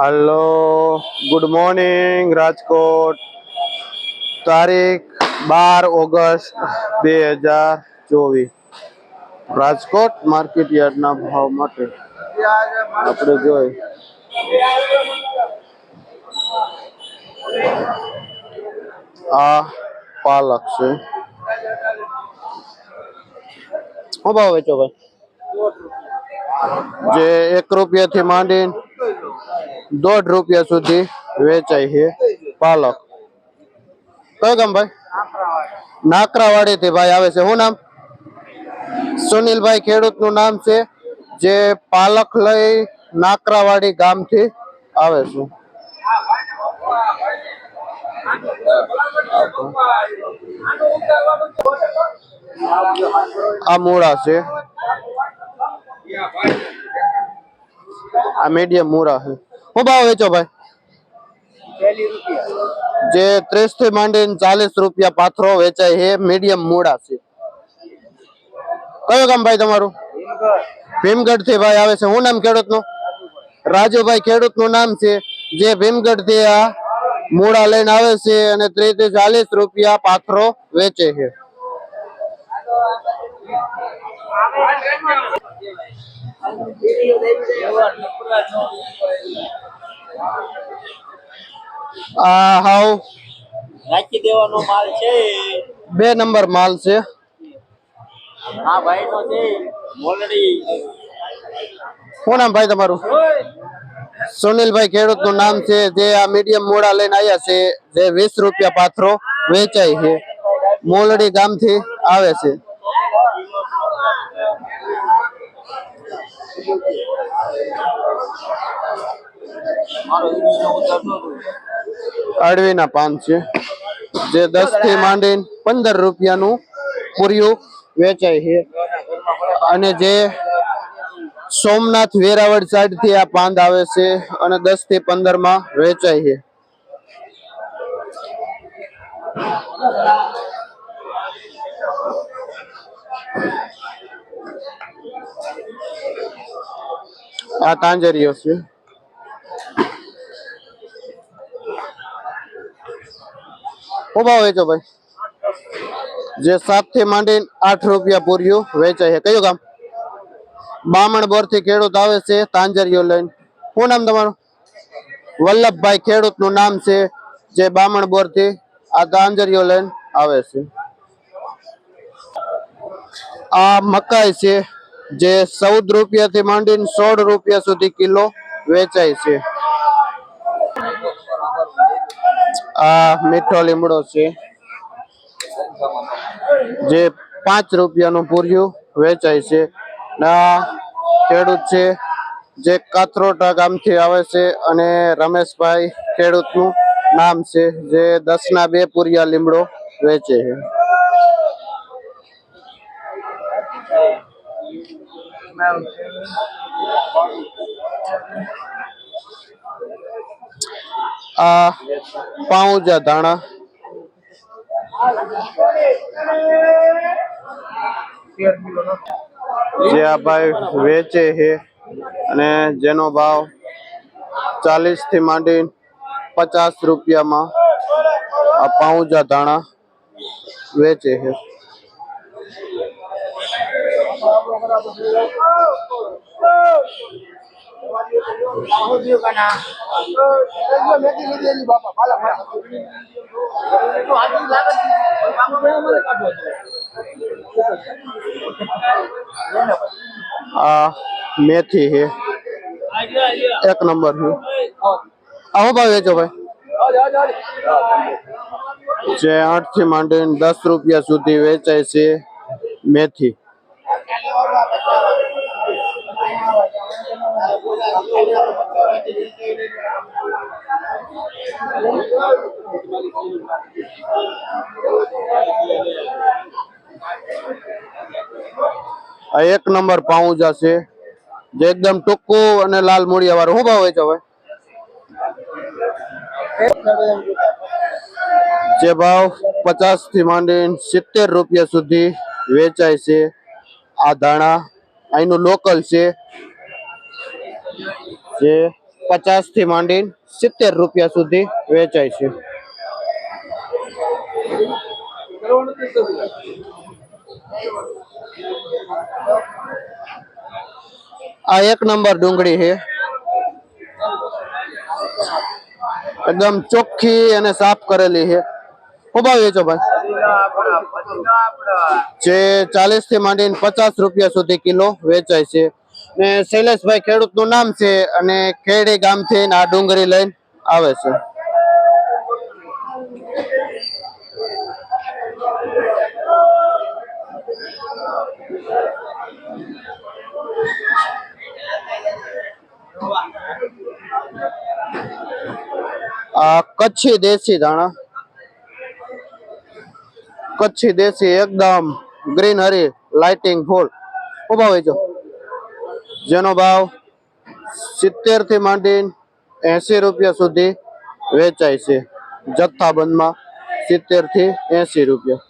Hello good morning Rajkot તારીખ બાર August બે હજાર ચોવીસ રાજકોટ માર્કેટ યાર્ડના ભાવ માટે આપણે જોઈ. આ પાલક છે. શું ભાવ વેચો ભાઈ? જે એક રૂપિયા થી માંડીને દોઢ રૂપિયા સુધી વેચાય છે પાલક. કયો ગામ ભાઈ? નાકરાવાડી થી ભાઈ આવે છે. શું નામ? સુનિલભાઈ ખેડૂતનું નામ છે, જે પાલક લઈ નાકરાવાડી ગામથી આવે છે. આ મૂળા છે. આ મીડિયમ મૂળા છે. શું ભાવ વેચો ભાઈ? જે ત્રીસથી માંડીને ચાલીસ રૂપિયા પાથરો વેચાય છે મીડિયમ મૂળા છે. કયો ગામ ભાઈ તમારું? ભીમગઢ. થી ભાઈ આવે છે. શું નામ ખેડૂતનું રાજુભાઈ ખેડૂતનું નામ છે. જે ભીમગઢથી આ મૂળા લઈને આવે છે અને ત્રીસથી ચાલીસ રૂપિયા પાથરો વેચે છે આ હાવ રાખી દેવાનો માલ છે. બે નંબર માલ છે. હા ભાઈ નો છે મોલડી. શું નામ ભાઈ તમારું? સુનિલભાઈ ખેડૂતનું નામ છે જે આ મીડિયમ મોડા લઈને આવ્યા છે જે વીસ રૂપિયા પાથરો વેચાય છે. મોલડી ગામથી આવે છે. મારો અળવીના પાન છે. જે દસથી માંડીને પંદર રૂપિયાનું પૂર્યું વેચાય છે. અને જે સોમનાથ વેરાવળ સાઈડથી આ પાંદ આવે છે અને દસથી પંદરમાં વેચાય છે. આ તાંજરીઓ છે. ભાવ વેચો ભાઈ. જે સાતથી માંડીને આઠ રૂપિયા પૂર્યું વેચાય છે. કયું કામ બામણ બોરથી ખેડૂત આવે છે, તાંજરીઓ લઈને. શું નામ તમારું? વલ્લભભાઈ ખેડૂતનું નામ છે, જે બામણ બોરથી આ તાંજરીઓ લઈને આવે છે. આ મકાઈ છે, જે ચૌદ રૂપિયા થી માંડીને સોળ રૂપિયા સુધી કિલો વેચાય છે. આ મીઠો લીમડો છે. જે પાંચ રૂપિયાનું પૂર્યું વેચાય છે. આ ખેડૂત છે, જે કાથરોટા ગામથી આવે છે અને રમેશભાઈ ખેડૂતનું નામ છે, જે દસના બે પૂરિયા લીમડો વેચે છે. આ પાઉજા ધાણા. જે આ ભાઈ વેચે છે અને જેનો ભાવ ચાલીસથી માંડી પચાસ રૂપિયામાં આ પાઉજા ધાણા વેચે છે. આ મેથી છે એક નંબર છે આ શું ભાવ વેચો ભાઈ જે આઠથી માંડીને દસ રૂપિયા સુધી વેચાય છે મેથી આ એક નંબર પાઉજા છે. જે એકદમ ટૂંકું અને લાલ મૂળિયા વાળું શું ભાવ વેચો ભાઈ? જે ભાવ પચાસથી માંડીને સિત્તેર રૂપિયા સુધી વેચાય છે. આ ધાણા અહીંનું લોકલ છે. જે પચાસથી માંડી સિત્તેર રૂપિયા સુધી વેચાય છે. આ એક નંબર ડુંગળી છે. એકદમ ચોખ્ખી અને સાફ કરેલી છે. ખૂબ ભાવ વેચો ભાઈ. જે ચાલીસથી માંડીને પચાસ રૂપિયા સુધી કિલો વેચાય છે. ને શૈલેષભાઈ ખેડૂતનું નામ છે અને ખેડી ગામથી આ ડુંગળી લઈને આવે છે. કચ્છી દેશી ધાણા. કચ્છી દેશી એકદમ ગ્રીન હરી લાઇટિંગ ફૂલ ઊભા હોય જેનો ભાવ સિત્તેરથી માંડીને એસી રૂપિયા સુધી વેચાય છે. જથ્થાબંધમાં સિત્તેરથી એસી રૂપિયા.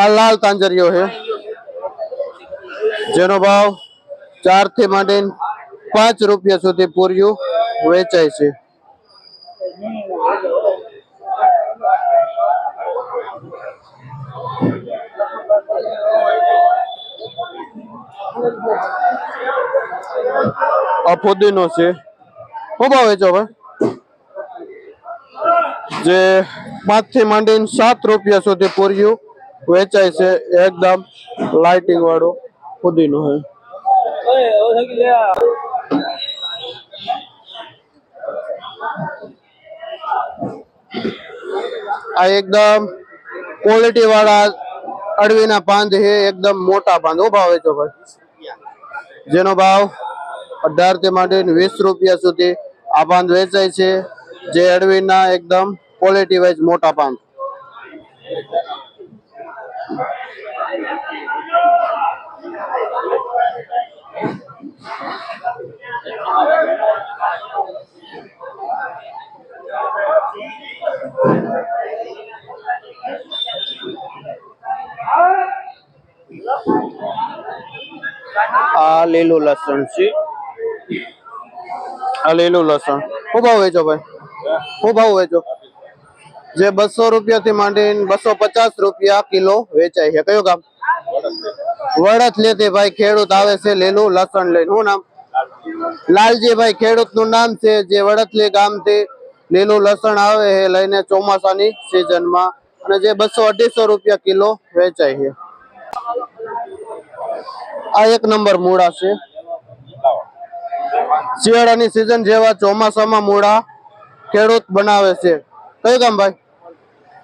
આ લાલ તાંજરીઓ છે. જેનો ભાવ ચારથી માંડીને પાંચ રૂપિયા સુધી પૂર્યું વેચાય છે. આ ફુદીનો છે. શું ભાવ વેચો ભાઈ જે પાંચથી માંડીને સાત રૂપિયા સુધી પૂર્યું, વેચાય છે એકદમ લાઇટિંગ વાળો ફુદીનો છે. આ એકદમ ક્વોલિટી વાળા અડવીના પાંદ હે એકદમ મોટા પાંદ. ઊભા હોય છો ભાઈ? જેનો ભાવ અઢારથી માંડીને વીસ રૂપિયા સુધી આ પાંદ વેચાય છે, જે અડવીના એકદમ ક્વોલિટી વાઇઝ મોટા પાંદ. આ લીલું લસણ છે. આ લીલું લસણ. શું ભાવ વેચો ભાઈ? શું ભાવ વેચો? જે બસો રૂપિયા થી માંડીને બસો પચાસ રૂપિયા કિલો વેચાય છે. કયું ગામ? વડત લેતી ભાઈ, ખેડૂત આવે છે લીલું લસણ લઈને. શું નામ? લાલજી ભાઈ ખેડૂતનું નામ છે જે વડતલી ગામથી લીલું લસણ આવે છે લઈને ચોમાસાની સિઝનમાં. અને જે બસો અઢીસો રૂપિયા કિલો વેચાય છે. આ એક નંબર મૂળા છે. શિયાળાની સિઝન જેવા ચોમાસામાં મૂળા ખેડૂત બનાવે છે. કયું કામ ભાઈ?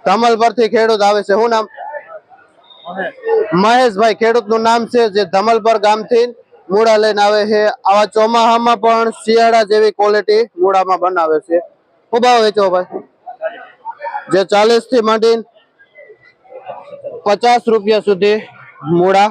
ધમલપરથી ખેડૂત આવે છે. શું નામ? મહેશભાઈ ખેડૂતનું નામ છે જે ધમલપર ગામથી મૂળા લઈને આવે છે. આવા ચોમાસામાં પણ શિયાળા જેવી ક્વોલિટી મૂળામાં બનાવે છે. શું ભાવ વેચો ભાઈ? જે ચાલીસથી માંડીને પચાસ રૂપિયા સુધી મૂળા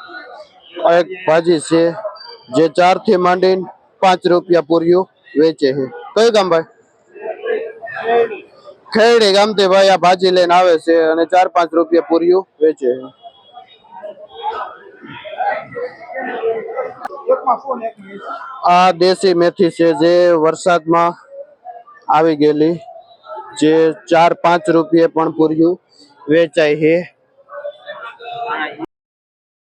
એક ભાજી છે જે ચારથી માંડીને પાંચ રૂપિયા પૂર્યું વેચે છે. કયું ગામ ભાઈ? ખેડી ગામથી ભાઈ આ ભાજી લઈને આવે છે અને ચાર પાંચ રૂપિયા પૂર્યું વેચે છે. આ દેશી મેથી છે જે વરસાદમાં આવી ગયેલી, જે ચાર પાંચ રૂપિયે પણ પૂર્યું વેચાય છે.